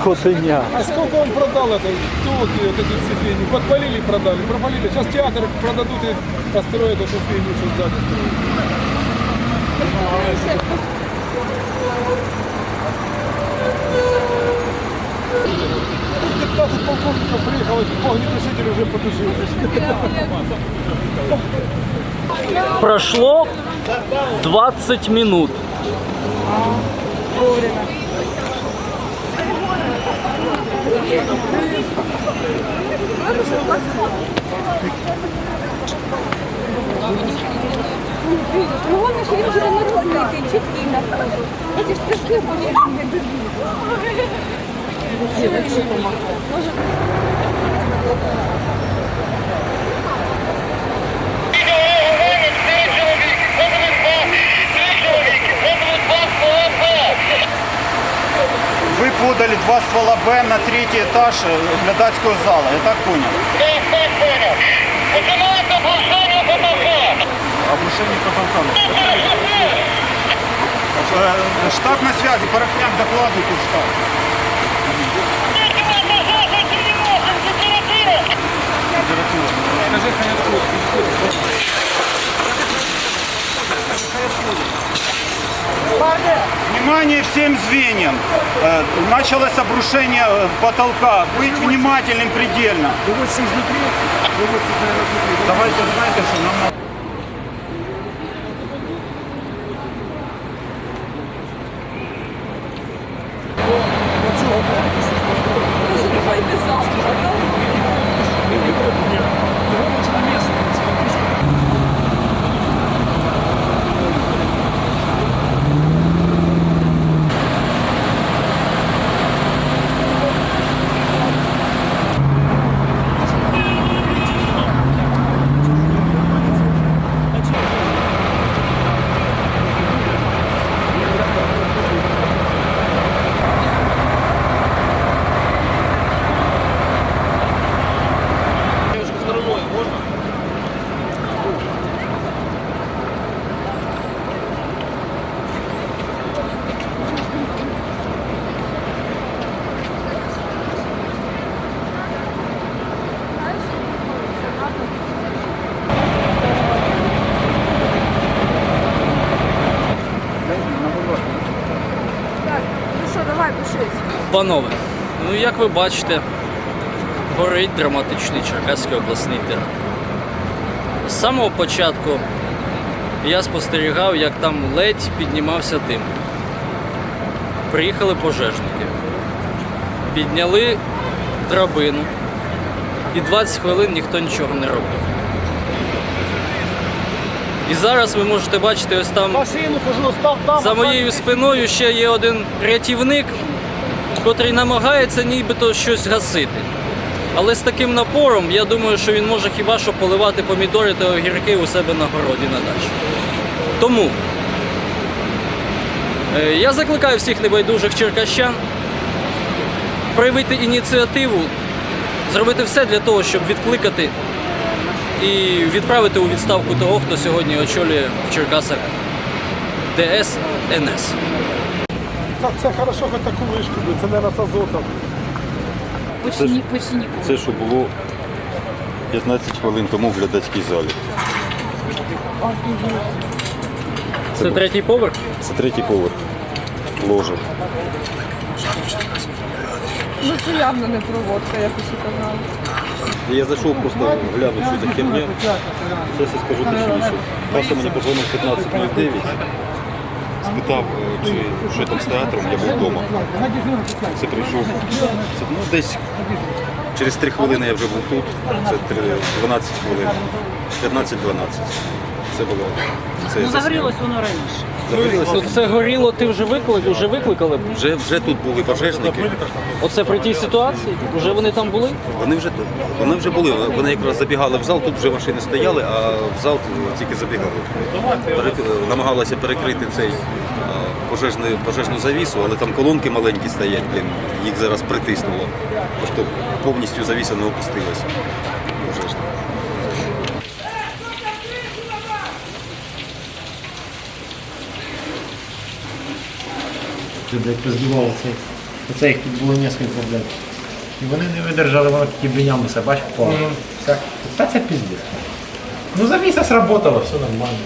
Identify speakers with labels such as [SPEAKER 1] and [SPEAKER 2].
[SPEAKER 1] Скотиня.
[SPEAKER 2] А сколько он продал этой телки, вот эти все фигни? Подпалили, продали, пропалили. Сейчас театр продадут и построят эту фигню, что сзади строят. Тут 15 полковников приехало, огнетушитель уже потушился.
[SPEAKER 1] Прошло 20 минут.
[SPEAKER 3] Головне, що він вже не розбитий, чіткий на.
[SPEAKER 4] Вы подали два ствола Б на третий этаж глядацького зала. Я так понял. Да, я так понял. Начинается обрушение потолка. Обрушение потолка. Штаб на связи, Порохняк докладывает из штаба. Скажи, Хаятку. Парни! Внимание всем звеньям. Э, Началось обрушение э, потолка. Быть внимательным предельно.
[SPEAKER 2] Выводится изнутри, выводится, наверное, изнутри.
[SPEAKER 4] Давайте, знаете, что нам надо-
[SPEAKER 1] Панове, ну як ви бачите, горить драматичний Черкаський обласний театр. З самого початку я спостерігав, як там ледь піднімався дим. Приїхали пожежники, підняли драбину, і 20 хвилин ніхто нічого не робив. І зараз ви можете бачити ось там
[SPEAKER 2] там.
[SPEAKER 1] за моєю спиною ще є один рятівник, котрий намагається нібито щось гасити. Але з таким напором, я думаю, що він може хіба що поливати помідори та огірки у себе на городі на дачі. Тому е, я закликаю всіх небайдужих черкащан проявити ініціативу, зробити все для того, щоб відкликати і відправити у відставку того, хто сьогодні очолює в Черкасах ДС НС.
[SPEAKER 2] Це, це хорошо, хоч таку вишку, це не з азотом.
[SPEAKER 3] Почні, почні.
[SPEAKER 5] Це що було 15 хвилин тому в глядацькій залі.
[SPEAKER 1] Це третій поверх.
[SPEAKER 5] Це третій поверх. Ложа.
[SPEAKER 3] Ну це явно не проводка, як усі казали.
[SPEAKER 5] Я зайшов просто глянути, що за херня. Зараз я скажу точніше. Паша мені позвонив 15.09. Спитав, е, чи що там з театром, я був вдома. Це прийшов. Це, ну, десь через 3 хвилини я вже був тут. Це три- 12 хвилин. 15-12. Це було. Це
[SPEAKER 6] Ну загорілось воно раніше.
[SPEAKER 5] Загорілося.
[SPEAKER 1] Це горіло, ти вже викликали, вже викликали.
[SPEAKER 5] Вже, вже тут були пожежники.
[SPEAKER 1] Оце при тій ситуації. Вже вони там були.
[SPEAKER 5] Вони вже вони вже були. Вони якраз забігали в зал, тут вже машини стояли, а в зал тільки забігали. Перек... Намагалися перекрити цей а, пожежний, пожежну завісу, але там колонки маленькі стоять, блін, їх зараз притиснуло. Просто повністю завіса не опустилася. Пожежна.
[SPEAKER 7] Люди блядь, розбивали цей. Оце їх тут було несколько, блядь. І вони не видержали, воно такі бенями себе, бач, по. Та це піздець. Ну завіса сработала, все нормально.